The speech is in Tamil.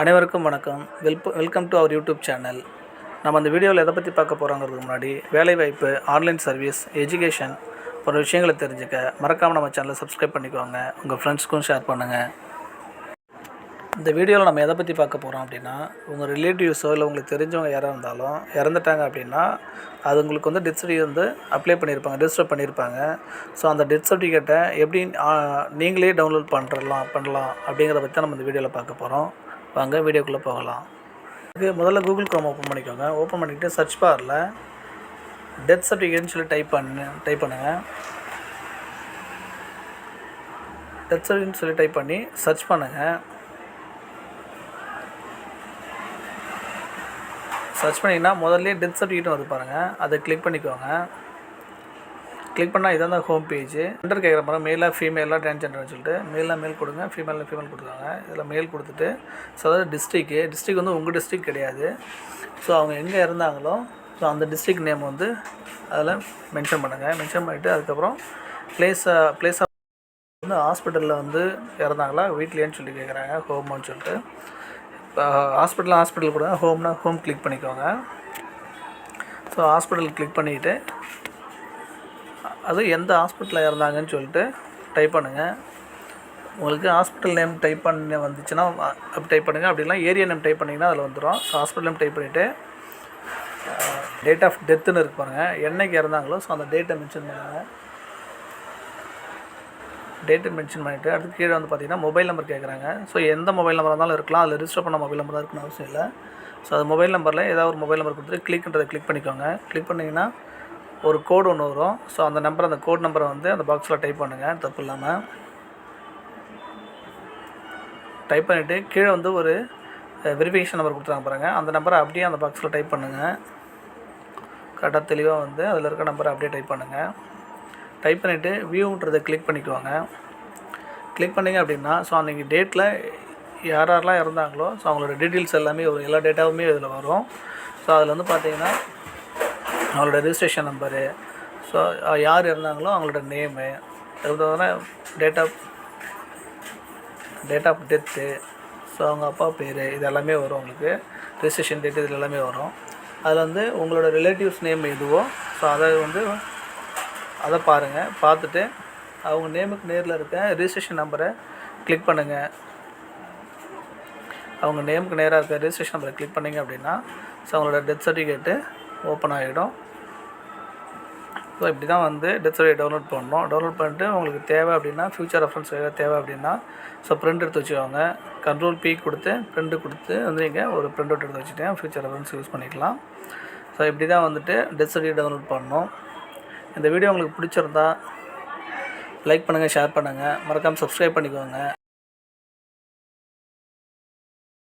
அனைவருக்கும் வணக்கம். வெல்ப் welcome to our YouTube channel நம்ம அந்த வீடியோவில் எதை பற்றி பார்க்க போகிறோங்கிறதுக்கு முன்னாடி வேலைவாய்ப்பு ஆன்லைன் சர்வீஸ் எஜுகேஷன் போன்ற விஷயங்களை தெரிஞ்சுக்க மறக்காமல் நம்ம சேனலை சப்ஸ்கிரைப் பண்ணிக்கோங்க. உங்கள் ஃப்ரெண்ட்ஸ்க்கும் ஷேர் பண்ணுங்கள் இந்த வீடியோவில் நம்ம எதை பற்றி பார்க்க போகிறோம் அப்படின்னா உங்கள் ரிலேட்டிவ்ஸோ இல்லை உங்களுக்கு தெரிஞ்சவங்க யாராக இருந்தாலும் இறந்துட்டாங்க அப்படின்னா அது உங்களுக்கு வந்து டெத் சர்டிஃபிகேட் வந்து அப்ளை பண்ணியிருப்பாங்க ரெஜிஸ்டர் பண்ணியிருப்பாங்க ஸோ அந்த டெத் சர்டிஃபிகேட்டை எப்படி நீங்களே டவுன்லோட் பண்ணுறலாம் பண்ணலாம் அப்படிங்கிறத பற்றி தான் நம்ம இந்த வீடியோவில் பார்க்க போகிறோம் வாங்க வீடியோக்குள்ளே போகலாம். இது முதல்ல கூகுள் க்ரோம் ஓப்பன் பண்ணிக்கோங்க. ஓப்பன் பண்ணிக்கிட்டு சர்ச் பாரில் டெத் சர்டிஃபிகேட்னு சொல்லி டைப் பண்ணு டைப் பண்ணுங்கள் டெத் சர்டிஃபிகேட்னு சொல்லி டைப் பண்ணி சர்ச் பண்ணுங்கள் சர்ச் பண்ணிங்கன்னா முதல்ல டெத் சர்டிஃபிகேட்டும் வந்து பாருங்கள் அதை கிளிக் பண்ணிக்கோங்க. கிளிக் பண்ணால் இதான் தான் ஹோம் பேஜ் ஜெண்டர் கேட்குற மாதிரி மேலாக ஃபீமேலாக ட்ரான்ஸ்ஜெண்டர்னு சொல்லிட்டு மேலாக மேல் கொடுங்க ஃபீமேலில் ஃபீமேல் கொடுத்துருக்காங்க இதில் மேல் கொடுத்துட்டு ஸோ அதாவது டிஸ்ட்ரிக்கு டிஸ்ட்ரிக் வந்து உங்கள் டிஸ்ட்ரிக் கிடையாது. ஸோ அவங்க எங்கே இருந்தாங்களோ ஸோ அந்த டிஸ்ட்ரிக் நேம் வந்து அதில் மென்ஷன் பண்ணுங்கள் மென்ஷன் பண்ணிவிட்டு அதுக்கப்புறம் பிளேஸ் பிளேஸ் வந்து ஹாஸ்பிட்டலில் வந்து இறந்தாங்களா வீட்லேன்னு சொல்லி கேட்குறாங்க ஹோம்னு சொல்லிட்டு. இப்போ ஹாஸ்பிட்டல் ஹாஸ்பிட்டல் கூட ஹோம்னா ஹோம் கிளிக் பண்ணிக்கோங்க. ஸோ ஹாஸ்பிட்டல் கிளிக் பண்ணிவிட்டு அது எந்த ஹாஸ்பிட்டலில் இறந்தாங்கன்னு சொல்லிட்டு டைப் பண்ணுங்கள் உங்களுக்கு ஹாஸ்பிட்டல் நேம் டைப் பண்ண வந்துச்சுன்னா அப்படி டைப் பண்ணுங்கள் அப்படிலாம் ஏரியா நேம் டைப் பண்ணிங்கன்னா அதில் வந்துடும் ஸோ ஹாஸ்பிட்டல் நேம் டைப் பண்ணிவிட்டு டேட் ஆஃப் டெத்துன்னு இருக்கு பாருங்கள் என்னைக்கு இறந்தாங்களோ ஸோ அந்த டேட்டை மென்ஷன் பண்ணுங்கள் டேட்டு மென்ஷன் பண்ணிவிட்டு அடுத்து கீழே வந்து பார்த்தீங்கன்னா மொபைல் நம்பர் கேட்குறாங்க ஸோ எந்த மொபைல் நம்பராக இருந்தாலும் இருக்கலாம். அதில் ரிஜிஸ்டர் பண்ண மொபைல் நம்பர் தான் இருக்கணும் அவசியம் இல்லை. ஸோ அது மொபைல் நம்பரில் ஏதாவது ஒரு மொபைல் நம்பர் கொடுத்துட்டு கிளிக்ன்றதை கிளிக் பண்ணிக்கோங்க. கிளிக் பண்ணிங்கன்னா ஒரு கோடு ஒன்று வரும். ஸோ அந்த நம்பர் அந்த கோட் நம்பரை வந்து அந்த பாக்ஸில் டைப் பண்ணுங்கள் தப்பு இல்லாமல் டைப் பண்ணிவிட்டு கீழே வந்து ஒரு வெரிஃபிகேஷன் நம்பர் கொடுத்துருக்காங்க பாருங்கள் அந்த நம்பரை அப்படியே அந்த பாக்ஸில் டைப் பண்ணுங்கள் கரெக்டாக தெளிவாக வந்து அதில் இருக்க நம்பரை அப்படியே டைப் பண்ணுங்கள் டைப் பண்ணிவிட்டு வியூன்றதை கிளிக் பண்ணிக்குவாங்க. கிளிக் பண்ணிங்க அப்படின்னா ஸோ அன்றைக்கி டேட்டில் யார் யாரெல்லாம் இறந்தாங்களோ ஸோ அவங்களோட டீட்டெயில்ஸ் எல்லாமே ஒரு எல்லா டேட்டாவுமே இதில் வரும். ஸோ அதில் வந்து பார்த்தீங்கன்னா அவங்களோட ரிஜிஸ்ட்ரேஷன் நம்பரு ஸோ யார் இறந்தாங்களோ அவங்களோட நேமு அதுக்கு date of date of death so அவங்க அப்பா பேர் இது எல்லாமே வரும் உங்களுக்கு. ரிஜிஸ்ட்ரேஷன் டேட் இது எல்லாமே வரும். அதில் வந்து உங்களோட ரிலேட்டிவ்ஸ் நேம் எதுவோ ஸோ அதை வந்து அதை பாருங்கள் பார்த்துட்டு அவங்க நேமுக்கு நேரில் இருக்க ரிஜிஸ்ட்ரேஷன் நம்பரை கிளிக் பண்ணுங்கள் அவங்க நேமுக்கு நேராக இருக்க ரிஜிஸ்ட்ரேஷன் நம்பரை கிளிக் பண்ணிங்க அப்படின்னா ஸோ அவங்களோட டெத் சர்டிஃபிகேட்டு ஓப்பன் ஆகிடும். ஸோ இப்படி தான் வந்து டெத் சர்டிஃபிகேட் டவுன்லோட் பண்ணணும் டவுன்லோட் பண்ணிட்டு உங்களுக்கு தேவை அப்படின்னா ஃபியூச்சர் ரெஃபரன்ஸ் தேவை அப்படின்னா ஸோ பிரிண்ட் எடுத்து வச்சுக்கோங்க. கண்ட்ரோல் பி கொடுத்து பிரிண்ட் கொடுத்து வந்து நீங்கள் ஒரு பிரிண்ட் அவுட் எடுத்து வச்சுட்டேன் ஃபியூச்சர் ரெஃபரன்ஸ் யூஸ் பண்ணிக்கலாம். ஸோ இப்படி தான் வந்துட்டு டெத் சர்டிஃபிகேட் டவுன்லோட் பண்ணணும் இந்த வீடியோ உங்களுக்கு பிடிச்சிருந்தா லைக் பண்ணுங்கள் ஷேர் பண்ணுங்கள் மறக்காமல் சப்ஸ்கிரைப் பண்ணிக்கோங்க.